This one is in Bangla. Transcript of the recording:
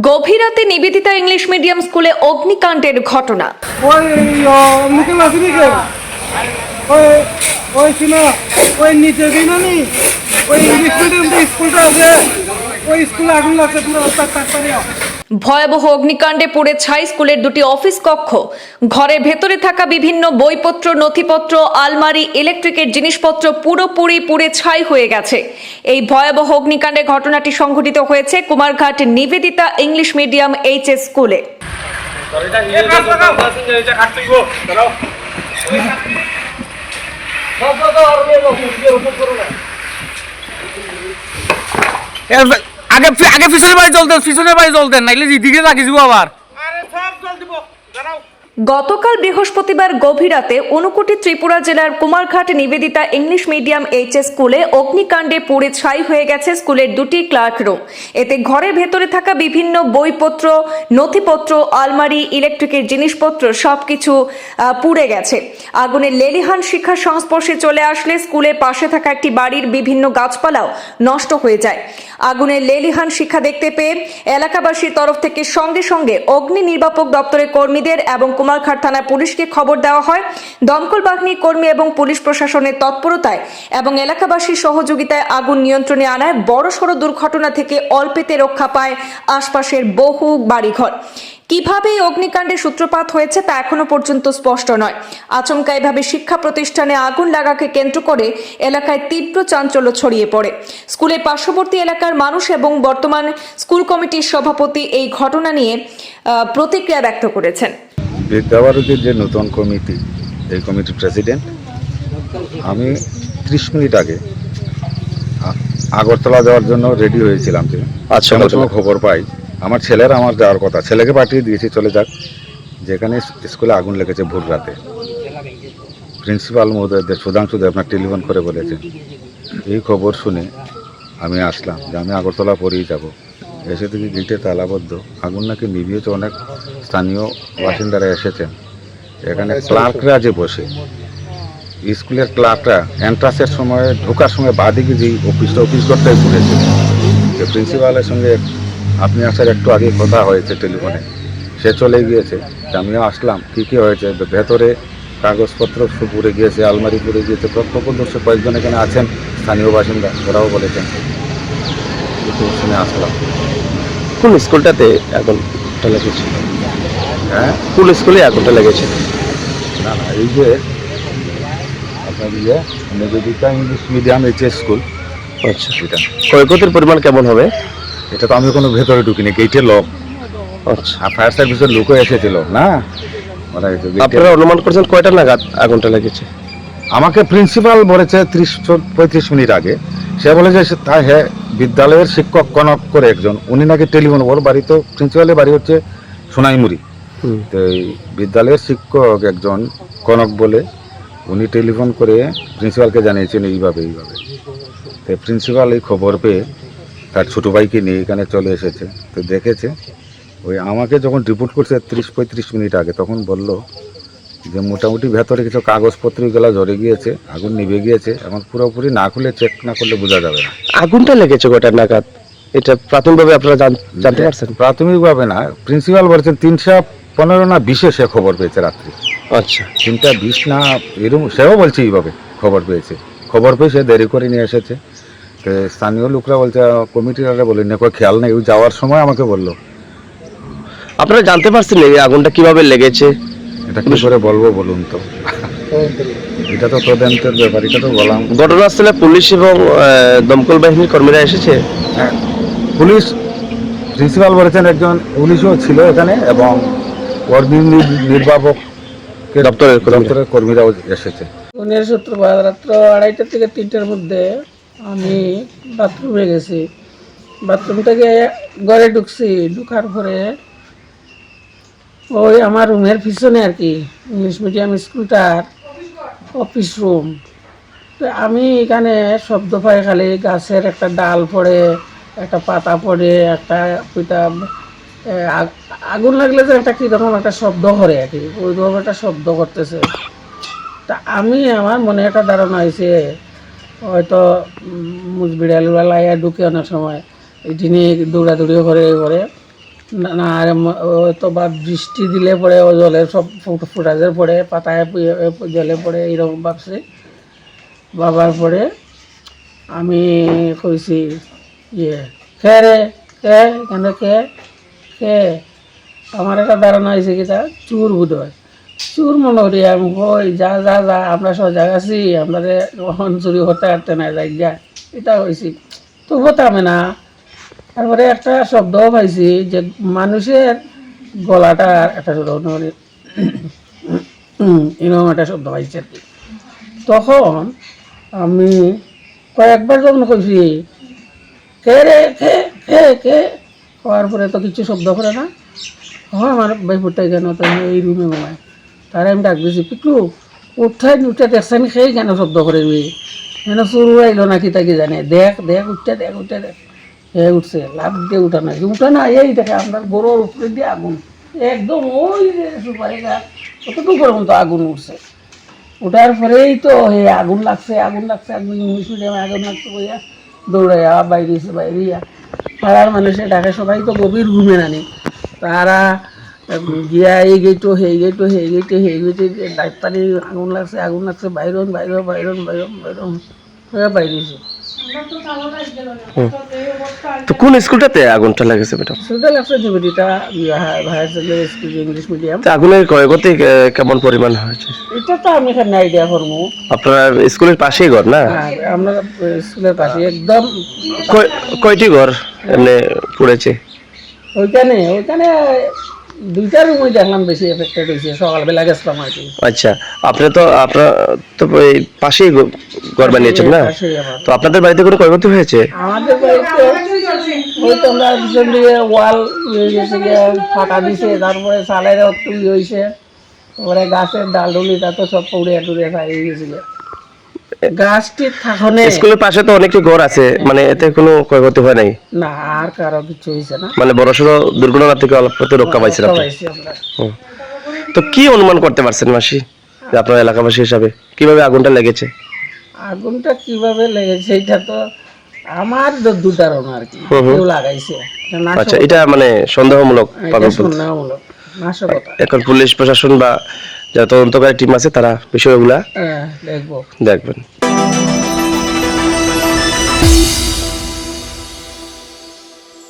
গভীর রাতে নিবেদিতা ইংলিশ মিডিয়াম স্কুলে অগ্নিকাণ্ডের ঘটনা। ওই ওই ওই ওই স্কুলটা ওই স্কুলে আগুন লাগছে তার ভয়াবহ অগ্নিকাণ্ডে পুড়ে ছাই স্কুলের দুটি অফিস কক্ষ। ঘরের ভেতরে থাকা বিভিন্ন বইপত্র, নথিপত্র, আলমারি, ইলেকট্রিকের জিনিসপত্র পুরোপুরি পুড়ে ছাই হয়ে গেছে। এই ভয়াবহ অগ্নিকাণ্ডে ঘটনাটি সংঘটিত হয়েছে Kumarghat Nivedita English medium HS স্কুলে। আগে আগে পিছনের বাড়ি চলতেন পিছনের বাড়ি চলতেন নাইলে দিকে লাগিয়ে দিব আবার। আরে সব জল দিব দাঁড়াও। গতকাল বৃহস্পতিবার গভীর রাতে ঊনকোটি ত্রিপুরা জেলার Kumarghat Nivedita English medium HS স্কুলে অগ্নিকাণ্ডে পুড়ে ছাই হয়ে গেছে স্কুলের দুটি ক্লার্ক রুম এতে ঘরের ভেতরে থাকা বিভিন্ন বইপত্র নথিপত্র আলমারি ইলেকট্রিকের জিনিসপত্র সবকিছু আহ, পুড়ে গেছে। আগুনের লেলিহান শিক্ষার সংস্পর্শে চলে আসলে স্কুলের পাশে থাকা একটি বাড়ির বিভিন্ন গাছপালাও নষ্ট হয়ে যায়। আগুনের লেলিহান শিক্ষা দেখতে পেয়ে এলাকাবাসীর তরফ থেকে সঙ্গে সঙ্গে অগ্নি নির্বাপক দপ্তরের কর্মীদের এবং কুমারঘাট থানার পুলিশকে খবর দেওয়া হয়। দমকল বাহিনীর কর্মী এবং পুলিশ প্রশাসনের তৎপরতায় এবং এলাকাবাসীর সহযোগিতায় আগুন নিয়ন্ত্রণে আনায় বড়সড় দুর্ঘটনা থেকে অল্পেতে রক্ষা পায় আশপাশের বহু বাড়িঘর। কীভাবে এই অগ্নিকাণ্ডের সূত্রপাত হয়েছে তা এখনও পর্যন্ত স্পষ্ট নয়। আচমকা এভাবে শিক্ষা প্রতিষ্ঠানে আগুন লাগাকে কেন্দ্র করে এলাকায় তীব্র চাঞ্চল্য ছড়িয়ে পড়ে। স্কুলের পার্শ্ববর্তী এলাকার মানুষ এবং বর্তমান স্কুল কমিটির সভাপতি এই ঘটনা নিয়ে প্রতিক্রিয়া ব্যক্ত করেছেন। বিদ্যাভারতীর যে নতুন কমিটি এই কমিটির প্রেসিডেন্ট আমি ত্রিশ মিনিট আগে আগরতলা যাওয়ার জন্য রেডি হয়েছিলাম যে আচ্ছা। সঙ্গে খবর পাই। আমার ছেলের আমার যাওয়ার কথা। ছেলেকে পাঠিয়ে দিয়েছি, চলে যাক। যেখানে স্কুলে আগুন লেগেছে ভোর রাতে। প্রিন্সিপাল মহোদয়দের, সুধাংশু দেব আপনার টেলিফোন করে বলেছেন। এই খবর শুনে আমি আসলাম যে আমি আগরতলা পরেই যাব। এসে থেকে গেটে তালাবদ্ধ। আগুন নাকি নিভিয়েছে অনেক স্থানীয় বাসিন্দারা এসেছেন। এখানে ক্লার্করা যে বসে। স্কুলের ক্লার্করা এন্ট্রান্সের সময়, ঢোকার সময় বাদিকে যে অফিসটা, অফিস করতেই ঘুরেছে যে প্রিন্সিপালের সঙ্গে আপনি আসার একটু আগে কথা হয়েছে টেলিফোনে। সে চলে গিয়েছে। আমিও আসলাম। কী কী হয়েছে? ভেতরে কাগজপত্র পুড়ে গিয়েছে আলমারি পুড়ে গিয়েছে। প্রত্যক্ষদর্শী কয়েকজন এখানে আছেন। স্থানীয় বাসিন্দা ওরাও বলেছেন। শুনে আসলাম। কোন স্কুলটাতে আগুনটা লেগেছে? হ্যাঁ? কোন স্কুলে আগুনটা লেগেছে? না না এই যে আপনার ইয়ে Nivedita English medium HS school. আচ্ছা। এটা। ক্ষয়ক্ষতির পরিমাণ কেমন হবে? এটা তো আমি কোনো ভেতরে ঢুকিনি গেটে লক আচ্ছা। আর ফায়ার সার্ভিসের লোকও এসেছিল না? ওরা এই যে gate এ- আপনারা অনুমান করছেন কয়টা নাগাদ আগুনটা লেগেছে? আমাকে প্রিন্সিপাল বলেছে ত্রিশ পঁয়ত্রিশ মিনিট আগে। সে বলে যে সে- তা হ্যাঁ বিদ্যালয়ের শিক্ষক কনক করে একজন। উনি নাকি টেলিফোন ওর বাড়ি তো প্রিন্সিপালের বাড়ি হচ্ছে সোনাইমুড়ি। হুম। তো এই বিদ্যালয়ের শিক্ষক একজন কনক বলে উনি টেলিফোন করে প্রিন্সিপালকে জানিয়েছেন এইভাবে এইভাবে। তো প্রিন্সিপাল এই খবর পেয়ে তার ছোটো ভাইকে নিয়ে এখানে চলে এসেছে। তো দেখেছে ওই আমাকে যখন রিপোর্ট করছে ত্রিশ পঁয়ত্রিশ মিনিট আগে তখন বলল যে মোটামুটি ভেতরে কিছু কাগজপত্র এগুলো ঝরে গিয়েছে আগুন নিভে গিয়েছে এখন পুরোপুরি না খুলে চেক না করলে বোঝা যাবে না। আগুনটা লেগেছে কয়টা নাগাদ? এটা প্রাথমিকভাবে আপনারা জানতে পারছেন? প্রাথমিকভাবে না প্রিন্সিপাল বলছেন তিনশো পনেরো না বিশে সে খবর পেয়েছে রাত্রি। আচ্ছা। তিনটা বিশ না এরকম সেও বলছে এইভাবে খবর পেয়েছে। খবর পেয়ে সে দেরি করে নিয়ে এসেছে। তো স্থানীয় লোকরা বলছে কমিটিরা বলে না কোনো খেয়াল নেই ও যাওয়ার সময় আমাকে বলল। আপনারা জানতে পারছেন এই আগুনটা কীভাবে লেগেছে? এটা কি করে বলব বলুন তো? এটা তো তদন্তের ব্যাপার এটা তো বললাম ঘটনাস্থলে পুলিশ এবং দমকল বাহিনীর কর্মীরা এসেছে? হ্যাঁ, পুলিশ প্রিন্সিপাল বলেছেন একজন পুলিশও ছিল এখানে এবং কর্মী নি- নির্বাপক দপ্তরের দপ্তরের কর্মীরাও এসেছে। উনিশ শুক্রবার রাত্র আড়াইটা থেকে তিনটার মধ্যে আমি বাথরুমে গেছি। বাথরুম থেকে ঘরে ঢুকছি, ঢুকার পরে ওই আমার রুমের পিছনে আর কি, ইংলিশ মিডিয়াম স্কুলটার অফিস রুম। তো আমি এখানে শব্দ পাই খালি, গাছের একটা ডাল পড়ে, একটা পাতা পড়ে, একটা পিতা আগুন লাগলে যে একটা কীরকম একটা শব্দ করে আর কি, ওইরকম একটা শব্দ করতেছে। তা আমি আমার মনে একটা ধারণা হয়েছে হয়তো মুজবিড়াল লাইয়া ঢুকে অনেক সময়। এটি নিয়ে দৌড়াদৌড়িও করে করে, না আর তো বা বৃষ্টি দিলে পরে ও জলে সব ফুট- ফুটাজের পড়ে পাতায় জলে পড়ে এইরকম ভাবছে। বাবার পরে আমি কইছি ইয়ে কে রে? কে? কেন কে? কে? আমার একটা ধারণা হয়েছে কি তা? চুর বোধ হয় চুর মনে করি আমি কই যা যা যা, আমরা সজাগ আছি, আমরা কখন চুরি হতে হাঁটতে না যা এটা হয়েছি তো হতামে না। তারপরে একটা শব্দও পাইছি যে মানুষের গলাটার একটা শব্দ মানে এরকম একটা শব্দ পাইছি আর কি। তখন আমি কয়েকবার যখন কইছি, কে রে, কে কে কে? হওয়ার পরে তো কিছু শব্দ করে না। হয় আমার বাইপুরটাই কেন তো এই রুমে ঘুমায়। তারে আমি ডাক দিয়েছি পিকলু উঠাই উঠে দেখছেন সেই কেন শব্দ করে রে কেন চুরু আইলো নাকি তাকে জানে দেখ দেখ উঠতে দেখ উঠতে দেখ। এ, উঠছে, লাভ দিয়ে উঠা নাই। উঠা না এই দেখে আপনার গরুর উপরে দিয়ে আগুন। একদম ওই যে সুপারি গাছ কতটুকু পর্যন্ত আগুন উঠছে? ওঠার পরেই তো হে আগুন লাগছে আগুন লাগছে, আগুন ইংলিশ আগুন লাগছে বইয়া দৌড়াইয়া বাইরেছে বাইরিয়া পাড়ার মানুষে ডাকে সবাই তো গভীর ঘুমে নানি। তারা গিয়া এই গেটো সেই গেটো সেই গেটো সেই গেটো ডাক্তারি আগুন লাগছে আগুন লাগছে বাইরন বাইরন বাইরন বাইরন বাইরন হয়ে বাইরেছে তো কোন স্কুলটাতে আগুনটা লেগেছে ম্যাডাম সেটা লাগছে Nivedita higher secondary school English medium. তো আগুনের ক্ষয়ক্ষতি কেমন পরিমাণ হয়েছে এটা তো আমি এখানে আইডিয়া করব আপনার স্কুলের পাশেই ঘর না? আমরা স্কুলের পাশে একদম কয়- কয়টি ঘর এমনি পড়েছে ওইখানে ওইখানে দুইটা রুমই দেখলাম বেশি এফেক্টেড হয়েছে সকালবেলা গেছিলাম আর কি। আচ্ছা আপনি তো আপনার তো এই পাশেই ঘর বানিয়েছেন না? তো আপনাদের বাড়িতে কোনো ক্ষয়ক্ষতি হয়েছে? আমাদের বাড়িতে ওই তো আমরা পিছন দিকে ওয়াল ইয়ে গেছে ফাটা দিছে তারপরে চালের একটু ইয়ে হয়েছে তারপরে গাছের ডাল ডুলিটা তো সব পড়িয়া টুড়িয়া খাই গেছিল। স্কুলের পাশে তো অনেকটি ঘর আছে মানে এতে কোনো ক্ষয়ক্ষতি হয় নাই? না আর কারও কিছু হয়েছে না। মানে দুর্ঘটনা থেকে রক্ষা পাইছেন। তো কি অনুমান করতে পারছেন মাসি আপনার এলাকাবাসী হিসাবে? কীভাবে আগুনটা লেগেছে? আগুনটা কীভাবে লেগেছে এটা তো আমার দু- দু ধারণা আর কি। কেউ লাগাইছে। আচ্ছা এটা মানে সন্দেহমূলক সন্দেহমূলক এখন পুলিশ প্রশাসন বা যারা তদন্তকারী টিম আছে তারা বিষয়গুলা হ্যাঁ দেখবেন।